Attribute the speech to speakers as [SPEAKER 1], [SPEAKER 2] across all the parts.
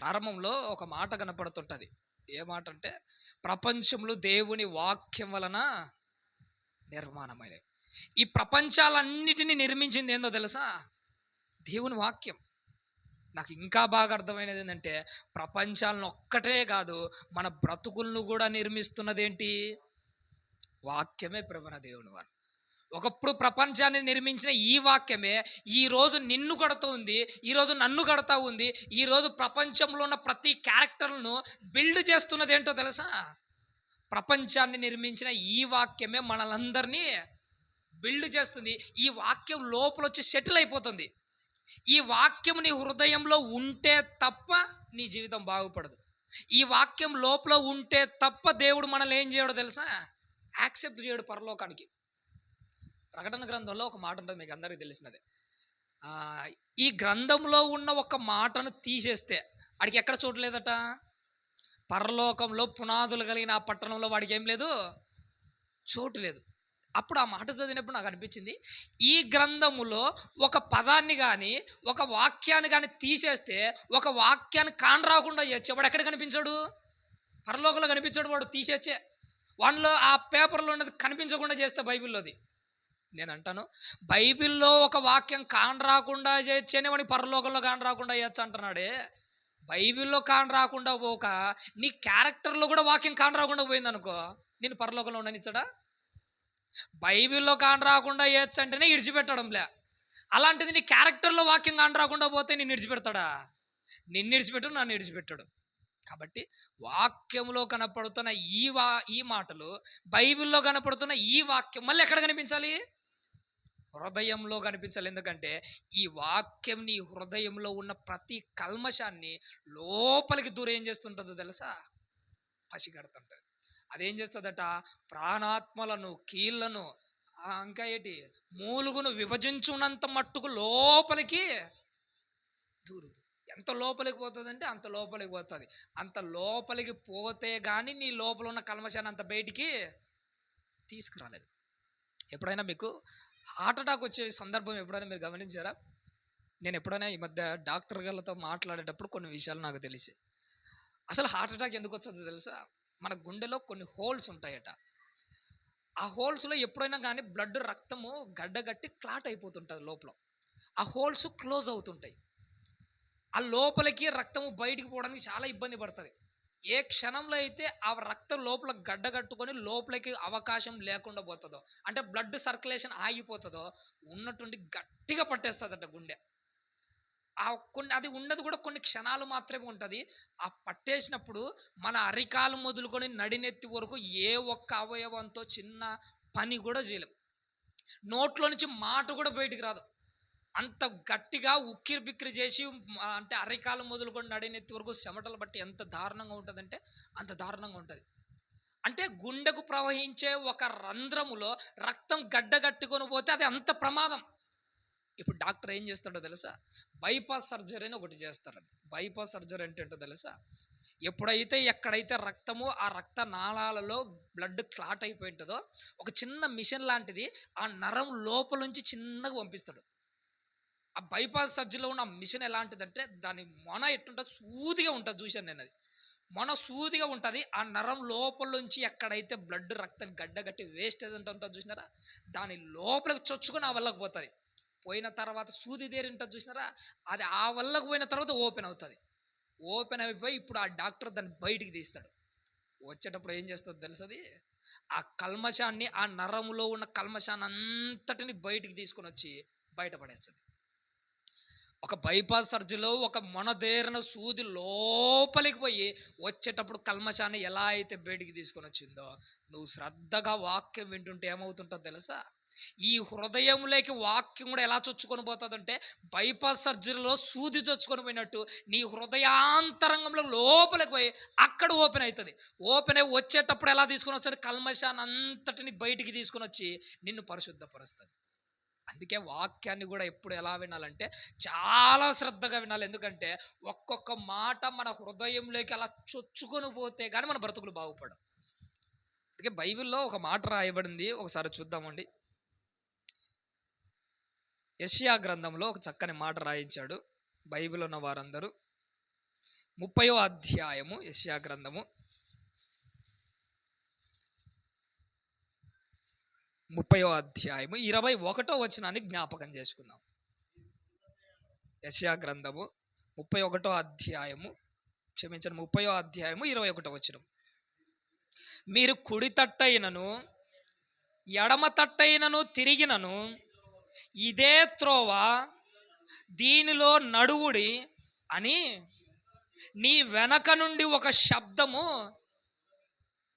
[SPEAKER 1] ప్రారంభంలో ఒక మాట కనపడుతుంటుంది. ఏ మాట అంటే ప్రపంచంలో దేవుని వాక్యం వలన నిర్మాణమైనవి. ఈ ప్రపంచాలన్నిటినీ నిర్మించింది ఏందో తెలుసా? దేవుని వాక్యం. నాకు ఇంకా బాగా అర్థమైనది ఏంటంటే ప్రపంచాలను ఒక్కటే కాదు మన బ్రతుకులను కూడా నిర్మిస్తున్నది ఏంటి వాక్యమే ప్రవణ దేవుని వారు ఒకప్పుడు ప్రపంచాన్ని నిర్మించిన ఈ వాక్యమే ఈరోజు నిన్ను కడుతూ ఉంది ఈరోజు నన్ను కడతా ఉంది ఈరోజు ప్రపంచంలో ఉన్న ప్రతి క్యారెక్టర్ను బిల్డ్ చేస్తున్నది ఏంటో తెలుసా? ప్రపంచాన్ని నిర్మించిన ఈ వాక్యమే మనలందరినీ బిల్డ్ చేస్తుంది. ఈ వాక్యం లోపల వచ్చి సెటిల్ అయిపోతుంది. ఈ వాక్యం నీ హృదయంలో ఉంటే తప్ప నీ జీవితం బాగుపడదు. ఈ వాక్యం లోపల ఉంటే తప్ప దేవుడు మనల్ని ఏం చేయడో తెలుసా? యాక్సెప్ట్ చేయడు పరలోకానికి. ప్రకటన గ్రంథంలో ఒక మాట ఉంటుంది మీకు అందరికీ తెలిసినదే. ఈ గ్రంథంలో ఉన్న ఒక మాటను తీసేస్తే వాడికి ఎక్కడ చూడలేదట పరలోకంలో పునాదులు కలిగిన ఆ పట్టణంలో వాడికి ఏం లేదు? చోటు లేదు. అప్పుడు ఆ మాట చదివినప్పుడు నాకు అనిపించింది ఈ గ్రంథములో ఒక పదాన్ని కానీ ఒక వాక్యాన్ని కానీ తీసేస్తే ఒక వాక్యాన్ని కాన్ రాకుండా చేయొచ్చు వాడు ఎక్కడ కనిపించాడు? పరలోకంలో కనిపించాడు వాడు తీసేచ్చే. వాడిలో ఆ పేపర్లో ఉన్నది కనిపించకుండా చేస్తే బైబిల్లోది. నేను అంటాను బైబిల్లో ఒక వాక్యం కాన్ రాకుండా చేయొచ్చని వాడికి పరలోకంలో కాన్ రాకుండా చేయొచ్చు అంటున్నాడే. బైబిల్లో కాన్ రాకుండా పోక నీ క్యారెక్టర్లో కూడా వాక్యం కాన్ రాకుండా పోయింది అనుకో నేను పరలోకంలో ఉండనిచ్చడా? బైబిల్లో కాన్ రాకుండా చేయొచ్చు అంటేనే ఇడిచిపెట్టడంలే. అలాంటిది నీ క్యారెక్టర్లో వాక్యం కాన్ రాకుండా పోతే నేను ఇడిచిపెడతాడా? నిన్ను ఇడిచిపెట్టు నన్ను ఇడిచిపెట్టాడు. కాబట్టి వాక్యంలో కనపడుతున్న ఈ వా ఈ మాటలు బైబిల్లో కనపడుతున్న ఈ వాక్యం మళ్ళీ ఎక్కడ కనిపించాలి? హృదయంలో కనిపించాలి. ఎందుకంటే ఈ వాక్యం నీ హృదయంలో ఉన్న ప్రతి కల్మషాన్ని లోపలికి దూరం ఏం చేస్తుంటుందో తెలుసా? పసిగడుతుంటుంది. అదేం చేస్తుందట? ప్రాణాత్మలను కీళ్ళను ఆ, ఇంకా ఏంటి? మూలుగును విభజించున్నంత మట్టుకు లోపలికి దూరుదు. ఎంత లోపలికి పోతుందంటే అంత లోపలికి పోతుంది. అంత లోపలికి పోతే కానీ నీ లోపల ఉన్న కల్మశాన్ని అంత బయటికి తీసుకురాలేదు. ఎప్పుడైనా మీకు హార్ట్ అటాక్ వచ్చే సందర్భం ఎప్పుడైనా మీరు గమనించారా? నేను ఎప్పుడైనా ఈ మధ్య డాక్టర్ గారితో మాట్లాడేటప్పుడు కొన్ని విషయాలు నాకు తెలిసి అసలు హార్ట్ అటాక్ ఎందుకు వస్తుందో తెలుసా? మన గుండెలో కొన్ని హోల్స్ ఉంటాయట. ఆ హోల్స్లో ఎప్పుడైనా కానీ బ్లడ్ రక్తము గడ్డగట్టి క్లాట్ అయిపోతుంటుంది లోపల. ఆ హోల్స్ క్లోజ్ అవుతుంటాయి. ఆ లోపలికి రక్తము బయటికి పోవడానికి చాలా ఇబ్బంది పడుతుంది. ఏ క్షణంలో అయితే ఆ రక్తం లోపల గడ్డగట్టుకొని లోపలికి అవకాశం లేకుండా పోతుందో అంటే బ్లడ్ సర్క్యులేషన్ ఆగిపోతుందో ఉన్నటువంటి గట్టిగా పట్టేస్తుందట గుండె. ఆ కొన్ని అది ఉన్నది కూడా కొన్ని క్షణాలు మాత్రమే ఉంటుంది. ఆ పట్టేసినప్పుడు మన అరికాలు మొదలుకొని నడినెత్తి వరకు ఏ ఒక్క అవయవంతో చిన్న పని కూడా చేయలేం. నోట్లో నుంచి మాట కూడా బయటికి రాదు. అంత గట్టిగా ఉక్కిరి బిక్కిరి చేసి అంటే అరికాలం మొదలుకొని నడినెత్తి వరకు చెమటలు బట్టి ఎంత దారుణంగా ఉంటుందంటే అంత దారుణంగా ఉంటుంది. అంటే గుండెకు ప్రవహించే ఒక రంధ్రములో రక్తం గడ్డగట్టుకొని పోతే అది అంత ప్రమాదం. ఇప్పుడు డాక్టర్ ఏం చేస్తాడో తెలుసా? బైపాస్ సర్జరీ అని ఒకటి చేస్తారండి బైపాస్ సర్జరీ అంటే ఏంటో తెలుసా? ఎప్పుడైతే ఎక్కడైతే రక్తము ఆ రక్త నాళాలలో బ్లడ్ క్లాట్ అయిపోయి ఉంటుందో ఒక చిన్న మిషన్ లాంటిది ఆ నరం లోపల నుంచి చిన్నగా పంపిస్తాడు. ఆ బైపాస్ సర్జరీలో ఉన్న మిషన్ ఎలాంటిదంటే దాని మొన ఎట్టుంటుంది? సూదిగా ఉంటుంది. చూశాను నేను అది. మొన సూదిగా ఉంటుంది. ఆ నరం లోపల నుంచి ఎక్కడైతే బ్లడ్ రక్తం గడ్డగట్టి వేస్టేజ్ ఉంటుంది చూసినారా? దాని లోపలికి చొచ్చుకొని ఆ వల్లకు పోతుంది. పోయిన తర్వాత సూది దేరి ఉంటుంది చూసినారా? అది ఆ వల్లకు పోయిన తర్వాత ఓపెన్ అవుతుంది. ఓపెన్ అయిపోయి ఇప్పుడు ఆ డాక్టర్ దాన్ని బయటికి తీస్తాడు. వచ్చేటప్పుడు ఏం చేస్తుంది తెలుసది? ఆ కల్మషాన్ని ఆ నరములో ఉన్న కల్మషాన్ని అంతటిని బయటికి తీసుకొని వచ్చి బయటపడేస్తుంది ఒక బైపాస్ సర్జరీలో ఒక మొనదేరిన సూది లోపలికి పోయి వచ్చేటప్పుడు కల్మషాన్ని ఎలా అయితే బయటికి తీసుకొని వచ్చిందో నువ్వు శ్రద్ధగా వాక్యం వింటుంటే ఏమవుతుంటుందో తెలుసా? ఈ హృదయంలోకి వాక్యం కూడా ఎలా చొచ్చుకొని పోతుందంటే బైపాస్ సర్జరీలో సూది చొచ్చుకొని పోయినట్టు నీ హృదయాంతరంగంలో లోపలికి పోయి అక్కడ ఓపెన్ అవుతుంది. ఓపెన్ అయి వచ్చేటప్పుడు ఎలా తీసుకొని వస్తుంది కల్మషాన్ని అంతటిని బయటికి తీసుకొని వచ్చి నిన్ను పరిశుద్ధపరుస్తుంది అందుకే వాక్యాన్ని కూడా ఎప్పుడు ఎలా వినాలంటే చాలా శ్రద్ధగా వినాలి. ఎందుకంటే ఒక్కొక్క మాట మన హృదయంలోకి అలా చొచ్చుకొని పోతే కానీ మన బ్రతుకులు బాగుపడవు. అందుకే బైబిల్లో ఒక మాట రాయబడింది. ఒకసారి చూద్దామండి. యషియా గ్రంథంలో ఒక చక్కని మాట రాయించాడు బైబిల్ ఉన్న వారందరూ ముప్పయో అధ్యాయము యషియా గ్రంథము. ముప్పయో అధ్యాయము ఇరవై ఒకటో వచనాన్ని జ్ఞాపకం చేసుకుందాం. యశయా గ్రంథము ముప్పై ఒకటో అధ్యాయము క్షమించిన ముప్పయో అధ్యాయము ఇరవై ఒకటో వచనం. మీరు కుడి తట్టైనను ఎడమ తట్టైనను తిరిగినను ఇదే త్రోవ దీనిలో నడువుడి అని నీ వెనక నుండి ఒక శబ్దము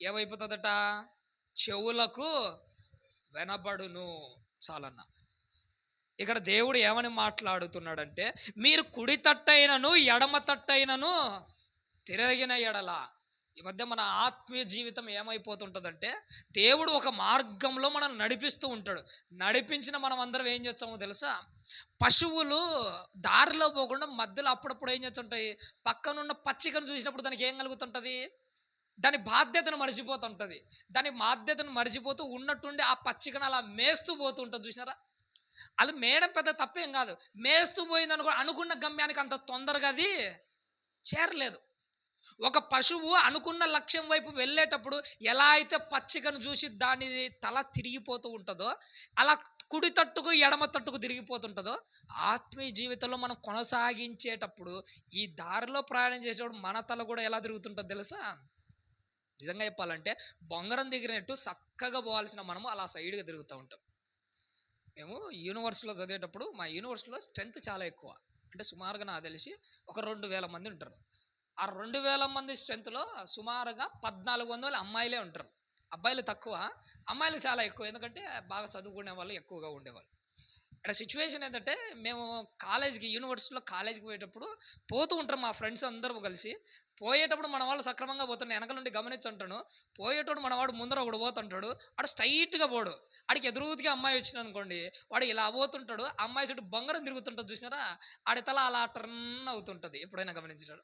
[SPEAKER 1] ఏమైపోతుందట? చెవులకు వెనబడును చాలన్న. ఇక్కడ దేవుడు ఏమని మాట్లాడుతున్నాడంటే మీరు కుడి తట్టైనను ఎడమ తట్టైనను తిరగిన ఎడల. ఈ మధ్య మన ఆత్మీయ జీవితం ఏమైపోతుంటుందంటే దేవుడు ఒక మార్గంలో మనం నడిపిస్తూ ఉంటాడు. నడిపించిన మనం అందరం ఏం చేస్తామో తెలుసా? పశువులు దారిలో పోకుండా మధ్యలో అప్పుడప్పుడు ఏం చేస్తుంటాయి? పక్కనున్న పచ్చికను చూసినప్పుడు దానికి ఏం కలుగుతుంటుంది? దాని బాధ్యతను మర్చిపోతుంటుంది. దాని బాధ్యతను మర్చిపోతూ ఉన్నట్టుండి ఆ పచ్చికను అలా మేస్తూ పోతూ ఉంటుంది చూసినారా? అది మేడం పెద్ద తప్పేం కాదు. మేస్తూ పోయింది అనుకో అనుకున్న గమ్యానికి అంత తొందరగా అది చేరలేదు. ఒక పశువు అనుకున్న లక్ష్యం వైపు వెళ్ళేటప్పుడు ఎలా అయితే పచ్చికను చూసి దాని తల తిరిగిపోతూ ఉంటుందో అలా కుడి తట్టుకు ఎడమ తట్టుకు తిరిగిపోతుంటుందో ఆత్మీయ జీవితంలో మనం కొనసాగించేటప్పుడు ఈ దారిలో ప్రయాణం చేసేటప్పుడు మన తల కూడా ఎలా తిరుగుతుంటుందో తెలుసా? నిజంగా చెప్పాలంటే బొంగరం దిగినట్టు చక్కగా పోవాల్సిన మనము అలా సైడ్గా తిరుగుతూ ఉంటాం. మేము యూనివర్స్లో చదివేటప్పుడు మా యూనివర్స్లో స్ట్రెంత్ చాలా ఎక్కువ. అంటే సుమారుగా నాకు తెలిసి ఒక రెండు వేల మంది ఉంటారు. ఆ రెండు వేల మంది స్ట్రెంత్లో సుమారుగా పద్నాలుగు వందల అమ్మాయిలే ఉంటారు. అబ్బాయిలు తక్కువ అమ్మాయిలు చాలా ఎక్కువ. ఎందుకంటే బాగా చదువుకునే వాళ్ళు ఎక్కువగా ఉండేవాళ్ళు. ఇక్కడ సిచ్యువేషన్ ఏంటంటే మేము కాలేజ్కి యూనివర్సిటీలో కాలేజ్కి పోయేటప్పుడు పోతూ ఉంటాం మా ఫ్రెండ్స్ అందరూ కలిసి. పోయేటప్పుడు మన వాళ్ళు సక్రమంగా పోతుండే. వెనక నుండి గమనించుంటాను. పోయేటప్పుడు మనవాడు ముందర ఒకడు పోతుంటాడు. వాడు స్ట్రైట్గా పోడు. ఆడికి ఎదురుగుతిగా అమ్మాయి వచ్చింది అనుకోండి వాడు ఇలా పోతుంటాడు. అమ్మాయి చుట్టూ బంగారం తిరుగుతుంటుంది చూసినారా? ఆడి తల అలా టర్న్ అవుతుంటుంది. ఎప్పుడైనా గమనించాడు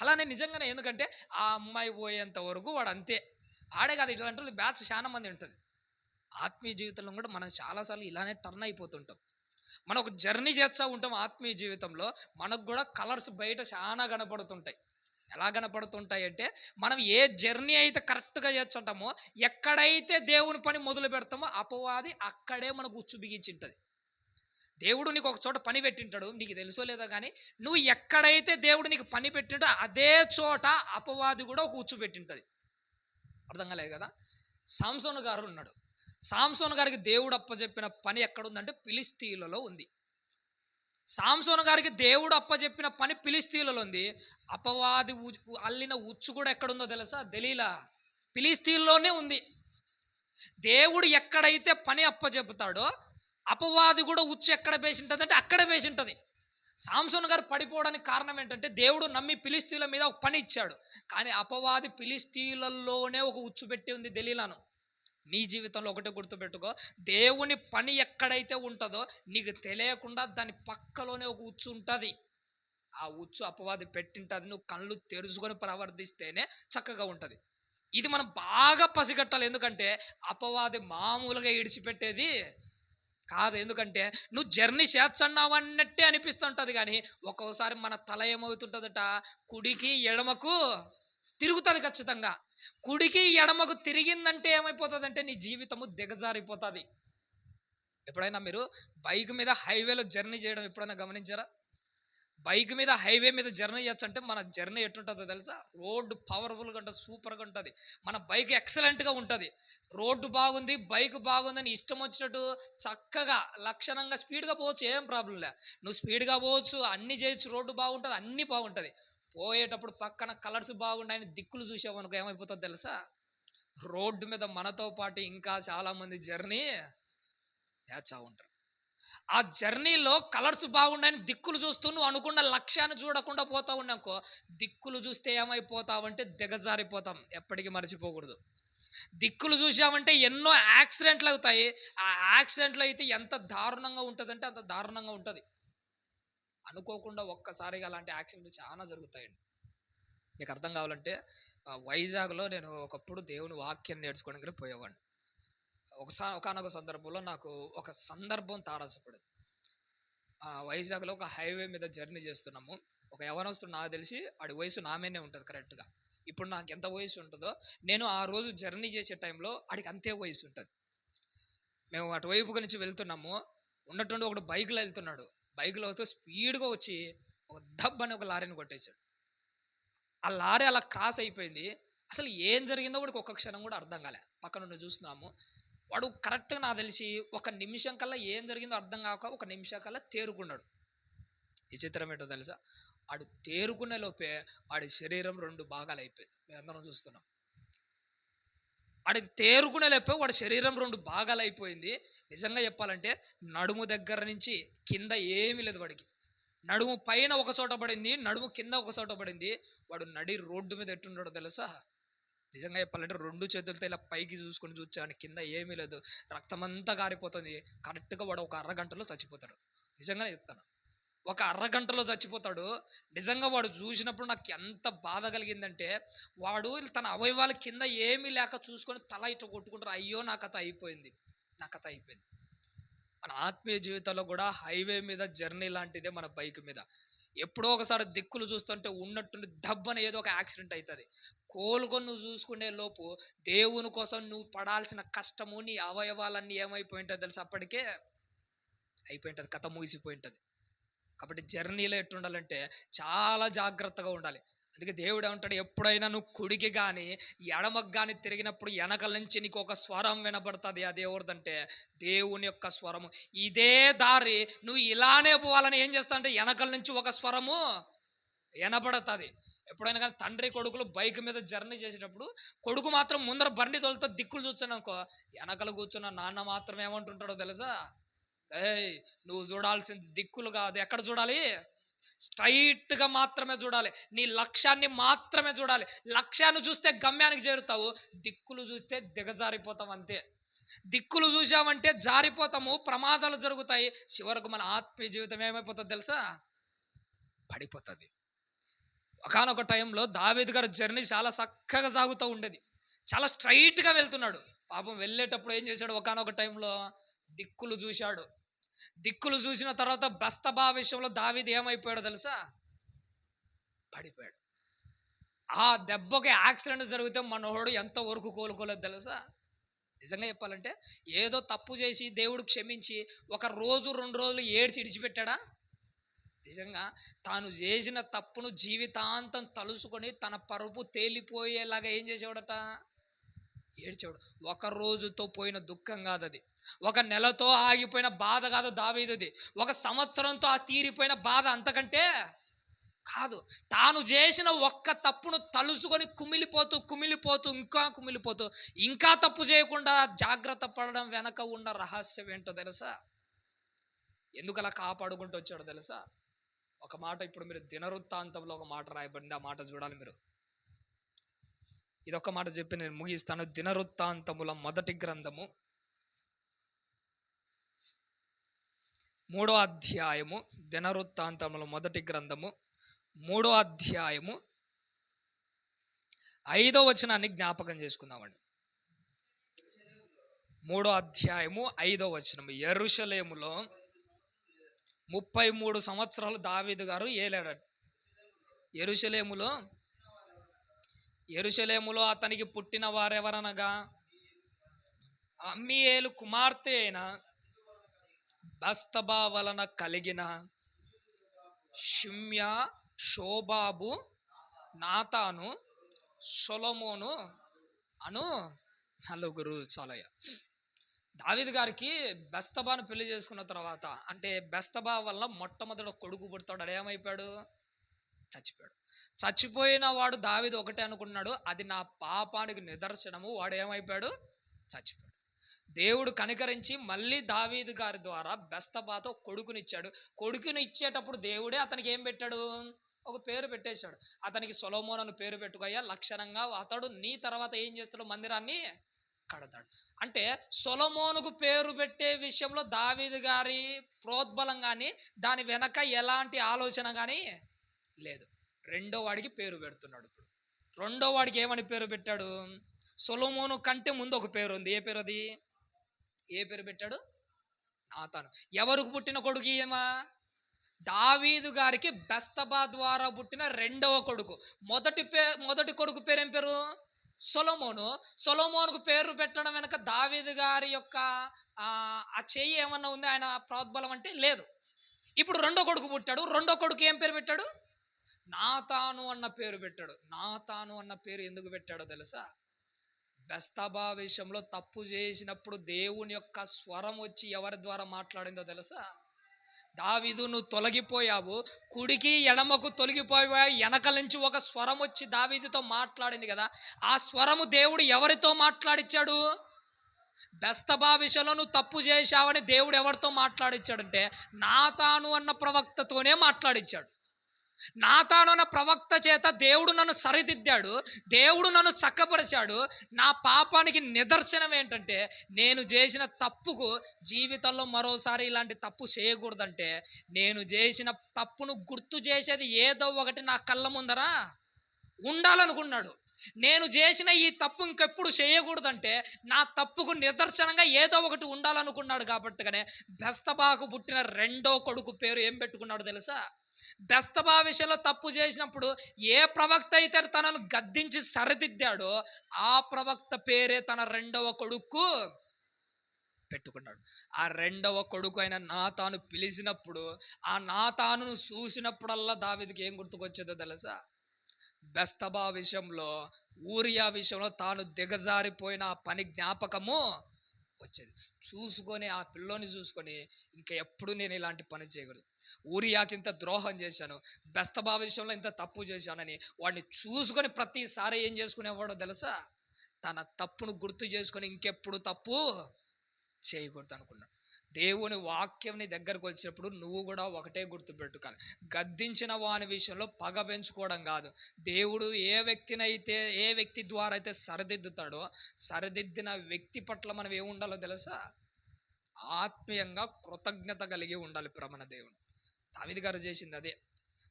[SPEAKER 1] అలానే నిజంగానే ఎందుకంటే ఆ అమ్మాయి పోయేంత వరకు వాడు అంతే. ఆడే కాదు ఇట్లాంటి బ్యాచ్ చాలా మంది ఉంటుంది. ఆత్మీయ జీవితంలో కూడా మనం చాలాసార్లు ఇలానే టర్న్ అయిపోతుంటాం. మనం ఒక జర్నీ చేస్తూ ఉంటాం ఆత్మీయ జీవితంలో. మనకు కూడా కలర్స్ బయట చాలా కనపడుతుంటాయి. ఎలా కనపడుతుంటాయంటే మనం ఏ జర్నీ అయితే కరెక్ట్గా చేస్తుంటామో ఎక్కడైతే దేవుని పని మొదలు పెడతామో అపవాది అక్కడే మనకు ఉచ్చు బిగించింటుంది. దేవుడు నీకు ఒక చోట పని పెట్టింటాడు నీకు తెలుసో లేదో కానీ నువ్వు ఎక్కడైతే దేవుడు నీకు పని పెట్టింటో అదే చోట అపవాది కూడా ఒక ఉచ్చు పెట్టింటుంది. అర్థం కాలేదు కదా? సాంసోన్ గారు ఉన్నాడు. సాంసోన్ గారికి దేవుడు అప్పచెప్పిన పని ఎక్కడుందంటే పిలిస్తీలలో ఉంది. సాంసోన్ గారికి దేవుడు అప్పచెప్పిన పని పిలిస్తీలలో ఉంది అపవాది అల్లిన ఉచ్చు కూడా ఎక్కడుందో తెలుసా? దలీలా. పిలిస్తీన్లోనే ఉంది. దేవుడు ఎక్కడైతే పని అప్పచెపుతాడో అపవాది కూడా ఉచ్చు ఎక్కడ వేసింటుంది అంటే అక్కడ వేసింటుంది సాంసోన్ గారు పడిపోవడానికి కారణం ఏంటంటే దేవుడు నమ్మి పిలిస్తీల మీద ఒక పని ఇచ్చాడు. కానీ అపవాది పిలిస్తీలలోనే ఒక ఉచ్చు పెట్టి ఉంది దలీలాను. నీ జీవితంలో ఒకటే గుర్తుపెట్టుకో. దేవుని పని ఎక్కడైతే ఉంటుందో నీకు తెలియకుండా దాని పక్కలోనే ఒక ఉచ్చు ఉంటుంది. ఆ ఉచ్చు అపవాది పెట్టింటుంది. నువ్వు కళ్ళు తెరుచుకొని ప్రవర్తిస్తేనే చక్కగా ఉంటుంది. ఇది మనం బాగా పసిగట్టాలి. ఎందుకంటే అపవాది మామూలుగా ఇడిచిపెట్టేది కాదు. ఎందుకంటే నువ్వు జర్నీ చేస్తున్నావు అన్నట్టే అనిపిస్తుంటుంది కానీ ఒక్కోసారి మన తల ఏమవుతుంటుందట? కుడికి ఎడమకు తిరుగుతుంది ఖచ్చితంగా. కుడికి ఎడమకు తిరిగిందంటే ఏమైపోతుందంటే నీ జీవితము దిగజారిపోతుంది. ఎప్పుడైనా మీరు బైక్ మీద హైవేలో జర్నీ చేయడం ఎప్పుడైనా గమనించారా? బైక్ మీద హైవే మీద జర్నీ చేయొచ్చు అంటే మన జర్నీ ఎట్టుంటుందో తెలుసా? రోడ్డు పవర్ఫుల్గా ఉంటుంది సూపర్గా ఉంటుంది. మన బైక్ ఎక్సలెంట్గా ఉంటుంది. రోడ్డు బాగుంది బైక్ బాగుందని ఇష్టం వచ్చినట్టు చక్కగా లక్షణంగా స్పీడ్గా పోవచ్చు ఏం ప్రాబ్లం లే. నువ్వు స్పీడ్గా పోవచ్చు అన్ని చేయొచ్చు రోడ్డు బాగుంటుంది అన్నీ బాగుంటుంది. పోయేటప్పుడు పక్కన కలర్స్ బాగున్నాయని దిక్కులు చూసామనుకో ఏమైపోతుందో తెలుసా? రోడ్డు మీద మనతో పాటు ఇంకా చాలామంది జర్నీ యాచా ఉంటారు. ఆ జర్నీలో కలర్స్ బాగున్నాయని దిక్కులు చూస్తూ నువ్వు అనుకున్న లక్ష్యాన్ని చూడకుండా పోతా ఉన్నాకో దిక్కులు చూస్తే ఏమైపోతావంటే దిగజారిపోతాం ఎప్పటికీ మర్చిపోకూడదు. దిక్కులు చూసామంటే ఎన్నో యాక్సిడెంట్లు అవుతాయి ఆ యాక్సిడెంట్లు అయితే ఎంత దారుణంగా ఉంటుందంటే అంత దారుణంగా ఉంటుంది. అనుకోకుండా ఒక్కసారిగా అలాంటి యాక్సిడెంట్లు చాలా జరుగుతాయండి. మీకు అర్థం కావాలంటే వైజాగ్లో నేను ఒకప్పుడు దేవుని వాక్యం నేర్చుకోవడానికి పోయేవాడిని. ఒకసారి ఒకనొక సందర్భంలో నాకు ఒక సందర్భం తారసపడింది. ఆ, వైజాగ్లో ఒక హైవే మీద జర్నీ చేస్తున్నాము. ఒక యవనస్తుడు నాకు తెలిసి వాడి వయసు నామేనే ఉంటుంది కరెక్ట్గా. ఇప్పుడు నాకు ఎంత వయసు ఉంటుందో నేను ఆ రోజు జర్నీ చేసే టైంలో ఆడికి అంతే వయసు ఉంటుంది. మేము అటువైపు నుంచి వెళ్తున్నాము. ఉన్నట్టుండి ఒకడు బైక్లో వెళ్తున్నాడు. బైక్లో వస్తే స్పీడ్గా వచ్చి ఒక దబ్బని ఒక లారీని కొట్టేశాడు. ఆ లారీ అలా క్రాస్ అయిపోయింది. అసలు ఏం జరిగిందో కూడా ఒక్క క్షణం కూడా అర్థం కాలే. పక్కన నుండి చూస్తున్నాము. వాడు కరెక్ట్గా నాకు తెలిసి ఒక నిమిషం కల్లా ఏం జరిగిందో అర్థం కాక ఒక నిమిషం కల్లా తేరుకున్నాడు. ఈ చిత్రం ఏంటో తెలుసా? వాడు తేరుకునే లోపే వాడి శరీరం రెండు భాగాలు అయిపోయింది మేమందరం చూస్తున్నాం. వాడికి తేరుకునే లోపే వాడి శరీరం రెండు భాగాలు అయిపోయింది. నిజంగా చెప్పాలంటే నడుము దగ్గర నుంచి కింద ఏమీ లేదు వాడికి. నడుము పైన ఒక చోట పడింది నడుము కింద ఒక చోట పడింది. వాడు నడి రోడ్డు మీద ఎట్టుండడో తెలుసా? నిజంగా చెప్పాలంటే రెండు చేతులతో ఇలా పైకి చూసుకొని చూచాను కింద ఏమీ లేదు. రక్తమంతా కారిపోతుంది. కరెక్ట్గా వాడు ఒక అరగంటలో చచ్చిపోతాడు. నిజంగానే చెప్తాను ఒక అరగంటలో చచ్చిపోతాడు. నిజంగా వాడు చూసినప్పుడు నాకు ఎంత బాధ కలిగిందంటే వాడు తన అవయవాల కింద ఏమీ లేక చూసుకొని తల ఇట్లా కొట్టుకుంటారు. అయ్యో నా కథ అయిపోయింది. నా కథ అయిపోయింది. మన ఆత్మీయ జీవితంలో కూడా హైవే మీద జర్నీ లాంటిదే మన బైక్ మీద. ఎప్పుడో ఒకసారి దిక్కులు చూస్తుంటే ఉన్నట్టుండి దబ్బని ఏదో ఒక యాక్సిడెంట్ అవుతుంది కోలుకొని నువ్వు చూసుకునే లోపు దేవుని కోసం నువ్వు పడాల్సిన కష్టము నీ అవయవాలన్నీ ఏమైపోయి ఉంటుంది తెలుసు? అప్పటికే అయిపోయి ఉంటుంది కథ ముగిసిపోయి ఉంటుంది. కాబట్టి జర్నీలో ఎట్టుండాలంటే చాలా జాగ్రత్తగా ఉండాలి. అందుకే దేవుడు ఏమంటాడు ఎప్పుడైనా నువ్వు కుడికి కానీ ఎడమకు కానీ తిరిగినప్పుడు వెనకల నుంచి నీకు ఒక స్వరం వినబడుతుంది. అది ఎవరిదంటే దేవుని యొక్క స్వరము. ఇదే దారి నువ్వు ఇలానే పోవాలని ఏం చేస్తా అంటే వెనకల నుంచి ఒక స్వరము వినబడుతుంది. ఎప్పుడైనా కానీ తండ్రి కొడుకులు బైక్ మీద జర్నీ చేసేటప్పుడు కొడుకు మాత్రం ముందర బండి తోలుతో దిక్కులు చూచాను అనుకో వెనకలు కూర్చున్న నాన్న మాత్రం ఏమంటుంటాడో తెలుసా? ఏయ్ నువ్వు చూడాల్సింది దిక్కులు కాదు. ఎక్కడ చూడాలి? స్ట్రైట్గా మాత్రమే చూడాలి. నీ లక్ష్యాన్ని మాత్రమే చూడాలి. లక్ష్యాన్ని చూస్తే గమ్యానికి చేరుతావు. దిక్కులు చూస్తే దిగజారిపోతాం అంతే. దిక్కులు చూసామంటే జారిపోతాము. ప్రమాదాలు జరుగుతాయి. చివరకు మన ఆత్మీయ జీవితం ఏమైపోతుంది తెలుసా? పడిపోతుంది. ఒకనొక టైంలో దావేద్ గారి జర్నీ చాలా చక్కగా సాగుతూ ఉండేది. చాలా స్ట్రైట్గా వెళ్తున్నాడు. పాపం వెళ్ళేటప్పుడు ఏం చేశాడు? ఒకనొక టైంలో దిక్కులు చూశాడు. దిక్కులు చూసిన తర్వాత బస్తబా విషయంలో దావిది ఏమైపోయాడో తెలుసా? పడిపోయాడు. ఆ దెబ్బకి యాక్సిడెంట్ జరిగితే మనోడు ఎంత వరకు కోలుకోలేదు తెలుసా? నిజంగా చెప్పాలంటే ఏదో తప్పు చేసి దేవుడు క్షమించి ఒక రోజు రెండు రోజులు ఏడ్చి ఇడిచిపెట్టాడా నిజంగా తాను చేసిన తప్పును జీవితాంతం తలుసుకొని తన పరుపు తేలిపోయేలాగా ఏం చేసేవాడట? ఏడ్చేవాడు. ఒక రోజుతో పోయిన దుఃఖం కాదు అది ఒక నెలతో ఆగిపోయిన బాధ కాదు దావేదది. ఒక సంవత్సరంతో ఆ తీరిపోయిన బాధ అంతకంటే కాదు. తాను చేసిన ఒక్క తప్పును తలుసుకొని కుమిలిపోతూ కుమిలిపోతూ ఇంకా కుమిలిపోతూ ఇంకా తప్పు చేయకుండా జాగ్రత్త పడడం వెనక ఉన్న రహస్యం ఏంటో తెలుసా? ఎందుకు అలా కాపాడుకుంటూ వచ్చాడో తెలుసా? ఒక మాట ఇప్పుడు మీరు దినవృత్తాంతంలో ఒక మాట రాయబడింది. ఆ మాట చూడాలి మీరు. ఇదొక మాట చెప్పి నేను ముగిస్తాను. దినవృత్తాంతముల మొదటి గ్రంథము మూడో అధ్యాయము దినవృత్తాంతముల మొదటి గ్రంథము మూడో అధ్యాయము ఐదో వచనాన్ని జ్ఞాపకం చేసుకుందామండి. మూడో అధ్యాయము ఐదో వచనము. ఎరుషలేములో ముప్పై మూడు సంవత్సరాలు దావీదు గారు ఏలాడట ఎరుషలేములో ఎరుషలేములో అతనికి పుట్టిన వారెవరనగా? అమ్మియేలు కుమార్తె అయిన బస్తబా వలన కలిగిన షిమ్య షోబాబు నాతాను సొలమోను అను నలుగురు చాలయ్య దావిద్ గారికి బెస్తబాను పెళ్ళి చేసుకున్న తర్వాత అంటే బెస్తబా వల్ల మొట్టమొదటి కొడుకు పుడతాడు. ఏమైపోయాడు? చచ్చిపోయాడు. చచ్చిపోయిన వాడు దావిది ఒకటే అనుకున్నాడు. అది నా పాపానికి నిదర్శనము. వాడు ఏమైపోయాడు? చచ్చిపోయాడు. దేవుడు కనికరించి మళ్ళీ దావీదు గారి ద్వారా బెస్తబాతో కొడుకునిచ్చాడు. కొడుకుని ఇచ్చేటప్పుడు దేవుడే అతనికి ఏం పెట్టాడు? ఒక పేరు పెట్టేశాడు. అతనికి సొలోమోన్ అని పేరు పెట్టుకోయా లక్షణంగా అతడు నీ తర్వాత ఏం చేస్తాడు? మందిరాన్ని కడతాడు. అంటే సొలమోనుకు పేరు పెట్టే విషయంలో దావీదు గారి ప్రోద్బలం కానీ దాని వెనక ఎలాంటి ఆలోచన కానీ లేదు. రెండో వాడికి పేరు పెడుతున్నాడు ఇప్పుడు. రెండో వాడికి ఏమని పేరు పెట్టాడు? సొలోమోను కంటే ముందు ఒక పేరు ఉంది. ఏ పేరు అది? ఏ పేరు పెట్టాడు? నాతాను. ఎవరికి పుట్టిన కొడుకు ఏమా దావీదు గారికి బెస్తబా ద్వారా పుట్టిన రెండవ కొడుకు. మొదటి పే మొదటి కొడుకు పేరు ఏం పేరు? సొలమోను. సొలమోనుకు పేరు పెట్టడం వెనక దావీదు గారి యొక్క ఆ ఆ చెయ్యి ఏమన్నా ఉంది? ఆయన ప్రోద్బలం అంటే లేదు. ఇప్పుడు రెండో కొడుకు పుట్టాడు. రెండో కొడుకు ఏం పేరు పెట్టాడు? నాతాను అన్న పేరు పెట్టాడు. నాతాను అన్న పేరు ఎందుకు పెట్టాడో తెలుసా? బెస్తబా విషయంలో తప్పు చేసినప్పుడు దేవుని యొక్క స్వరం వచ్చి ఎవరి ద్వారా మాట్లాడిందో తెలుసా? దావిదు నువ్వు తొలగిపోయావు. కుడికి ఎడమకు తొలగిపోయావు. వెనక నుంచి ఒక స్వరం వచ్చి దావీదుతో మాట్లాడింది కదా. ఆ స్వరము దేవుడు ఎవరితో మాట్లాడిచ్చాడు? బెస్తబా విషయంలో నువ్వు తప్పు చేశావని దేవుడు ఎవరితో మాట్లాడిచ్చాడంటే నాతాను అన్న ప్రవక్తతోనే మాట్లాడిచ్చాడు. నాతానన్న ప్రవక్త చేత దేవుడు నన్ను సరిదిద్దాడు దేవుడు నన్ను చక్కపరిచాడు. నా పాపానికి నిదర్శనం ఏంటంటే నేను చేసిన తప్పుకు జీవితంలో మరోసారి ఇలాంటి తప్పు చేయకూడదంటే నేను చేసిన తప్పును గుర్తు చేసేది ఏదో ఒకటి నా కళ్ళ ముందరా ఉండాలనుకున్నాడు. నేను చేసిన ఈ తప్పు ఇంకెప్పుడు చేయకూడదంటే నా తప్పుకు నిదర్శనంగా ఏదో ఒకటి ఉండాలనుకున్నాడు కాబట్టిగానే బెస్తబాకు పుట్టిన రెండో కొడుకు పేరు ఏం పెట్టుకున్నాడు తెలుసా? బెస్తబా విషయంలో తప్పు చేసినప్పుడు ఏ ప్రవక్త అయితే తనను గద్దించి సరిదిద్దాడో ఆ ప్రవక్త పేరే తన రెండవ కొడుకు పెట్టుకున్నాడు. ఆ రెండవ కొడుకు అయిన నాతాను పిలిచినప్పుడు ఆ నాతాను చూసినప్పుడల్లా దావిదికి ఏం గుర్తుకొచ్చేదో తెలుసా? బెస్తబా విషయంలో ఊరియా విషయంలో తాను దిగజారిపోయిన ఆ పని జ్ఞాపకము వచ్చేది. చూసుకొని ఆ పిల్లోని చూసుకొని ఇంకా ఎప్పుడు నేను ఇలాంటి పని చేయకూడదు. ఊరియాకి ఇంత ద్రోహం చేశాను బెస్తబా విషయంలో ఇంత తప్పు చేశానని వాడిని చూసుకొని ప్రతిసారి ఏం చేసుకునేవాడో తెలుసా? తన తప్పును గుర్తు చేసుకొని ఇంకెప్పుడు తప్పు చేయకూడదు అనుకున్నాడు. దేవుని వాక్యం నీ దగ్గరకు వచ్చినప్పుడు నువ్వు కూడా ఒకటే గుర్తుపెట్టుకోవాలి గద్దించిన వాని విషయంలో పగ పెంచుకోవడం కాదు. దేవుడు ఏ వ్యక్తినైతే ఏ వ్యక్తి ద్వారా అయితే సరిదిద్దుతాడో సరిదిద్దిన వ్యక్తి పట్ల మనం ఏముండాలో తెలుసా? ఆత్మీయంగా కృతజ్ఞత కలిగి ఉండాలి ప్రమణ దేవుడు. దావిది గారు చేసింది అదే.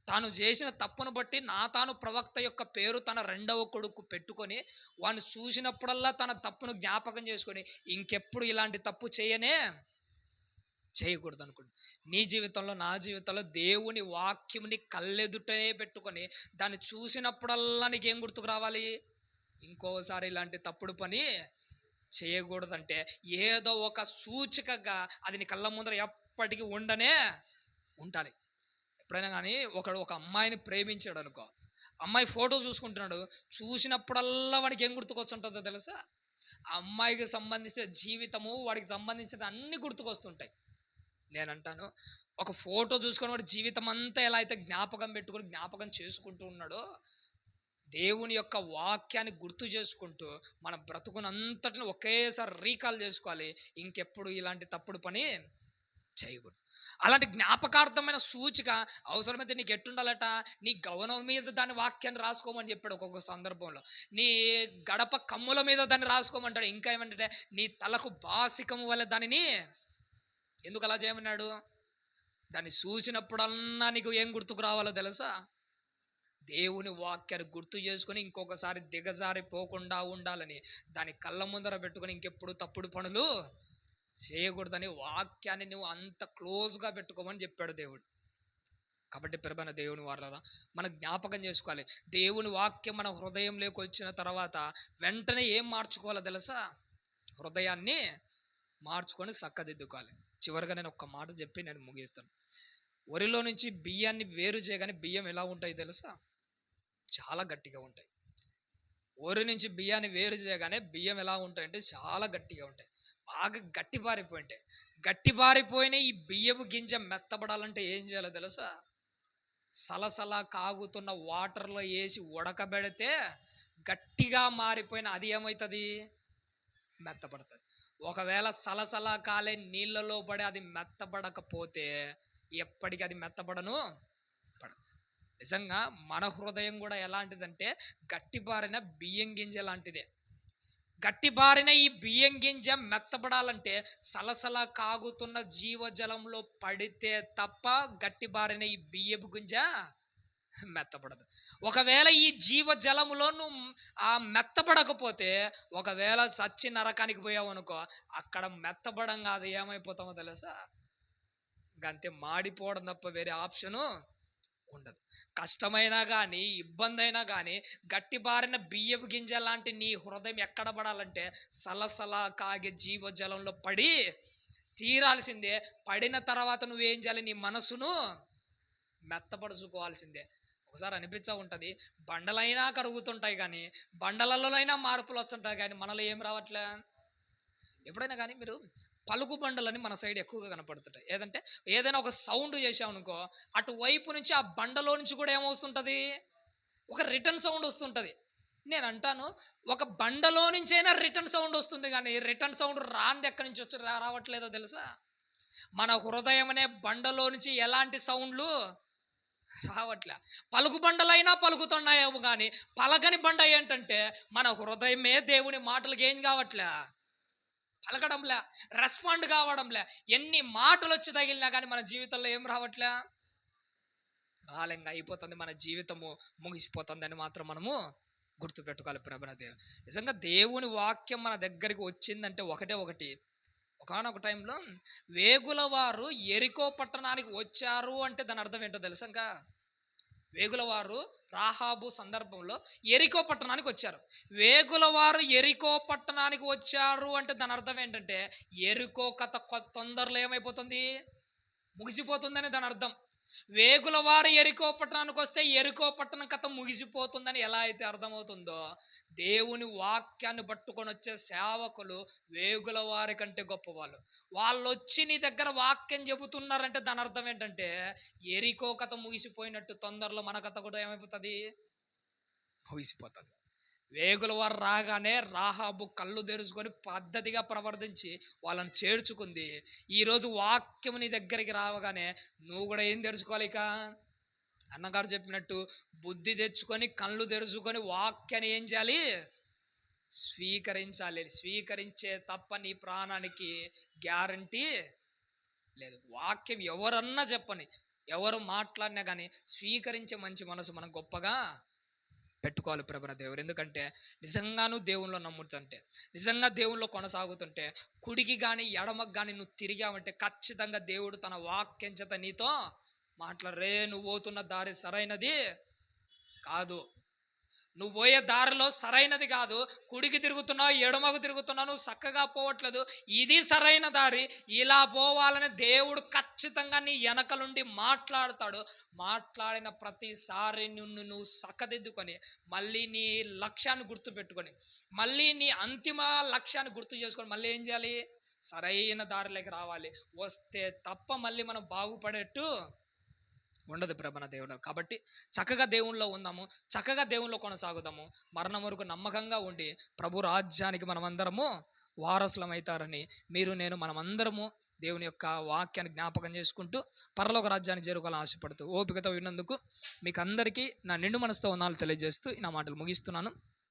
[SPEAKER 1] తాను చేసిన తప్పును బట్టి నా తాను ప్రవక్త యొక్క పేరు తన రెండవ కొడుకు పెట్టుకొని వాడిని చూసినప్పుడల్లా తన తప్పును జ్ఞాపకం చేసుకొని ఇంకెప్పుడు ఇలాంటి తప్పు చేయనే చేయకూడదు అనుకుంటు నీ జీవితంలో నా జీవితంలో దేవుని వాక్యంని కళ్ళెదుటనే పెట్టుకొని దాన్ని చూసినప్పుడల్లా నీకేం గుర్తుకు రావాలి? ఇంకోసారి ఇలాంటి తప్పుడు పని చేయకూడదంటే ఏదో ఒక సూచికగా అది నీ కళ్ళ ముందర ఎప్పటికీ ఉండనే ఉండాలి. ఎప్పుడైనా కానీ ఒకడు ఒక అమ్మాయిని ప్రేమించాడు అనుకో అమ్మాయి ఫోటో చూసుకుంటున్నాడు చూసినప్పుడల్లా వాడికి ఏం గుర్తుకొచ్చుంటుందో తెలుసా? ఆ అమ్మాయికి సంబంధించిన జీవితము వాడికి సంబంధించిన అన్ని గుర్తుకొస్తుంటాయి. నేను అంటాను ఒక ఫోటో చూసుకొని వాడి జీవితం అంతా ఎలా అయితే జ్ఞాపకం పెట్టుకొని జ్ఞాపకం చేసుకుంటూ ఉన్నాడో దేవుని యొక్క వాక్యాన్ని గుర్తు చేసుకుంటూ మన బ్రతుకునంతటిని ఒకేసారి రీకాల్ చేసుకోవాలి. ఇంకెప్పుడు ఇలాంటి తప్పుడు పని చేయకూడదు. అలాంటి జ్ఞాపకార్థమైన సూచిక అవసరమైతే నీకు ఎట్టుండాలట? నీ గవనం మీద దాని వాక్యాన్ని రాసుకోమని చెప్పాడు ఒక్కొక్క సందర్భంలో. నీ గడప కమ్ముల మీద దాన్ని రాసుకోమంటాడు. ఇంకా ఏమంటే నీ తలకు బాసికము వల్ల దానిని ఎందుకు అలా చేయమన్నాడు? దాన్ని చూసినప్పుడల్లా నీకు ఏం గుర్తుకు రావాలో తెలుసా? దేవుని వాక్యాన్ని గుర్తు చేసుకొని ఇంకొకసారి దిగజారి పోకుండా ఉండాలని దాని కళ్ళ ముందర పెట్టుకొని ఇంకెప్పుడు తప్పుడు పనులు చేయకూడదని వాక్యాన్ని నువ్వు అంత క్లోజ్గా పెట్టుకోమని చెప్పాడు దేవుడు. కాబట్టి ప్రభన దేవుని వారలా మన జ్ఞాపకం చేసుకోవాలి. దేవుని వాక్యం మన హృదయంలోకి వచ్చిన తర్వాత వెంటనే ఏం మార్చుకోవాలో తెలుసా? హృదయాన్ని మార్చుకొని చక్కదిద్దుకోవాలి చివరిగా నేను ఒక్క మాట చెప్పి నేను ముగిస్తాను. వరిలో నుంచి బియ్యాన్ని వేరు చేయగానే బియ్యం ఎలా ఉంటాయి తెలుసా? చాలా గట్టిగా ఉంటాయి. వరి నుంచి బియ్యాన్ని వేరు చేయగానే బియ్యం ఎలా ఉంటాయంటే చాలా గట్టిగా ఉంటాయి. బాగా గట్టి పారిపోయి ఉంటాయి గట్టి పారిపోయిన ఈ బియ్యపు గింజ మెత్తబడాలంటే ఏం చేయాలో తెలుసా? సలసల కాగుతున్న వాటర్లో వేసి ఉడకబెడితే గట్టిగా మారిపోయిన అది ఏమవుతుంది మెత్తబడుతుంది. ఒకవేళ సలసల కాలే నీళ్ళలో పడి అది మెత్తబడకపోతే ఎప్పటికీ అది మెత్తబడను? నిజంగా మన హృదయం కూడా ఎలాంటిదంటే గట్టిబారిన బియ్యం గింజ లాంటిదే. గట్టిబారిన ఈ బియ్యం గింజ మెత్తబడాలంటే సలసల కాగుతున్న జీవజలంలో పడితే తప్ప గట్టిబారిన ఈ బియ్యపు గింజ మెత్తబడదు. ఒకవేళ ఈ జీవజలములో నువ్వు ఆ మెత్తబడకపోతే ఒకవేళ సచ్చి నరకానికి పోయావు అనుకో అక్కడ మెత్తబడం కాదు ఏమైపోతామో తెలుసా? అంతే మాడిపోవడం తప్ప వేరే ఆప్షను ఉండదు. కష్టమైనా కానీ ఇబ్బంది అయినా కానీ గట్టిబారిన బియ్యపు గింజ లాంటి నీ హృదయం ఎక్కడ పడాలంటే సలసల కాగే జీవజలంలో పడి తీరాల్సిందే. పడిన తర్వాత నువ్వేం చేయాలి? నీ మనసును మెత్తపరుచుకోవాల్సిందే. ఒకసారి అనిపించా ఉంటుంది బండలైనా కరుగుతుంటాయి కానీ బండలలోనైనా మార్పులు వచ్చుంటాయి కానీ మనలో ఏం రావట్లే? ఎప్పుడైనా కానీ మీరు పలుకు బండలని మన సైడ్ ఎక్కువగా కనపడుతుంటాయి. ఏదంటే ఏదైనా ఒక సౌండ్ చేసామనుకో అటువైపు నుంచి ఆ బండలో నుంచి కూడా ఏమవుతుంటుంది ఒక రిటర్న్ సౌండ్ వస్తుంటుంది. నేను అంటాను ఒక బండలో నుంచైనా రిటర్న్ సౌండ్ వస్తుంది కానీ రిటర్న్ సౌండ్ రాంది ఎక్కడి నుంచి వచ్చి రావట్లేదో తెలుసా? మన హృదయం అనే బండలో నుంచి ఎలాంటి సౌండ్లు రావట్లే. పలుకు బండలైనా పలుకుతున్నాయేమో కానీ పలకని బండ ఏంటంటే మన హృదయమే దేవుని మాటలకి ఏం కావట్లే. పలకడంలే రెస్పాండ్ కావడంలే ఎన్ని మాటలు వచ్చి తగిలినా కానీ మన జీవితంలో ఏం రావట్లే? రాలేంగా అయిపోతుంది మన జీవితము ముగిసిపోతుంది అని మాత్రం మనము గుర్తుపెట్టుకోవాలి ప్రభన దేవుడు. నిజంగా దేవుని వాక్యం మన దగ్గరికి వచ్చిందంటే ఒకటే ఒకటి. ఒకనొక టైంలో వేగుల వారు ఎరికో పట్టణానికి వచ్చారు అంటే దాని అర్థం ఏంటో తెలుసా వేగులవారు రాహాబు సందర్భంలో ఎరికో పట్టణానికి వచ్చారు. వేగులవారు ఎరికో పట్టణానికి వచ్చారు అంటే దాని అర్థం ఏంటంటే ఎరికో కథ తొందరలో ఏమైపోతుంది? ముగిసిపోతుందని దాని అర్థం. వేగుల వారు ఎరికో పట్టణానికి వస్తే ఎరికో పట్టణం కథ ముగిసిపోతుందని ఎలా అయితే అర్థమవుతుందో దేవుని వాక్యాన్ని పట్టుకొని వచ్చే సేవకులు వేగుల వారి కంటే గొప్పవాళ్ళు. వాళ్ళు వచ్చి నీ దగ్గర వాక్యం చెబుతున్నారంటే దాని అర్థం ఏంటంటే ఎరికో కథ ముగిసిపోయినట్టు తొందరలో మన కథ కూడా ఏమైపోతుంది? ముగిసిపోతుంది. వేగుల వారు రాగానే రాహాబు కళ్ళు తెరుచుకొని పద్ధతిగా ప్రవర్తించి వాళ్ళని చేర్చుకుంది. ఈరోజు వాక్యం నీ దగ్గరికి రావగానే నువ్వు కూడా ఏం తెరుచుకోవాలి ఇక? అన్నగారు చెప్పినట్టు బుద్ధి తెచ్చుకొని కళ్ళు తెరుచుకొని వాక్యాన్ని ఏం చేయాలి? స్వీకరించాలి. స్వీకరించే తప్ప నీ ప్రాణానికి గ్యారంటీ లేదు. వాక్యం ఎవరన్నా చెప్పని ఎవరు మాట్లాడినా కానీ స్వీకరించే మంచి మనసు మనం గొప్పగా పెట్టుకోవాలి ప్రభన దేవుడు. ఎందుకంటే నిజంగాను దేవుల్లో నమ్ముతుంటే నిజంగా దేవుల్లో కొనసాగుతుంటే కుడికి కానీ ఎడమకు కానీ నువ్వు తిరిగావంటే ఖచ్చితంగా దేవుడు తన వాక్యం చేత నీతో మాట్లాడరే. నువ్వు పోతున్న దారి సరైనది కాదు. నువ్వు పోయే దారిలో సరైనది కాదు. కుడికి తిరుగుతున్నావు ఎడమకు తిరుగుతున్నావు నువ్వు చక్కగా పోవట్లేదు. ఇది సరైన దారి. ఇలా పోవాలని దేవుడు ఖచ్చితంగా నీ వెనకలుండి మాట్లాడతాడు. మాట్లాడిన ప్రతిసారి నిన్ను నువ్వు చక్కదిద్దుకొని మళ్ళీ నీ లక్ష్యాన్ని గుర్తుపెట్టుకొని మళ్ళీ నీ అంతిమ లక్ష్యాన్ని గుర్తు చేసుకొని మళ్ళీ ఏం చేయాలి? సరైన దారిలోకి రావాలి. వస్తే తప్ప మళ్ళీ మనం బాగుపడేట్టు ఉండదు ప్రభన దేవుడు. కాబట్టి చక్కగా దేవుణ్ణిలో ఉందాము చక్కగా దేవుణ్ణిలో కొనసాగుదాము. మరణం వరకు నమ్మకంగా ఉండి ప్రభు రాజ్యానికి మనమందరము వారసులమవుతారని మీరు నేను మనమందరము దేవుని యొక్క వాక్యాన్ని జ్ఞాపకం చేసుకుంటూ పరలోక రాజ్యాన్ని చేరుకోవాలని ఆశపడుతూ ఓపికతో విన్నందుకు మీకు అందరికీ నా నిండు మనసుతో ఉన్నాలు తెలియజేస్తూ నా మాటలు ముగిస్తున్నాను.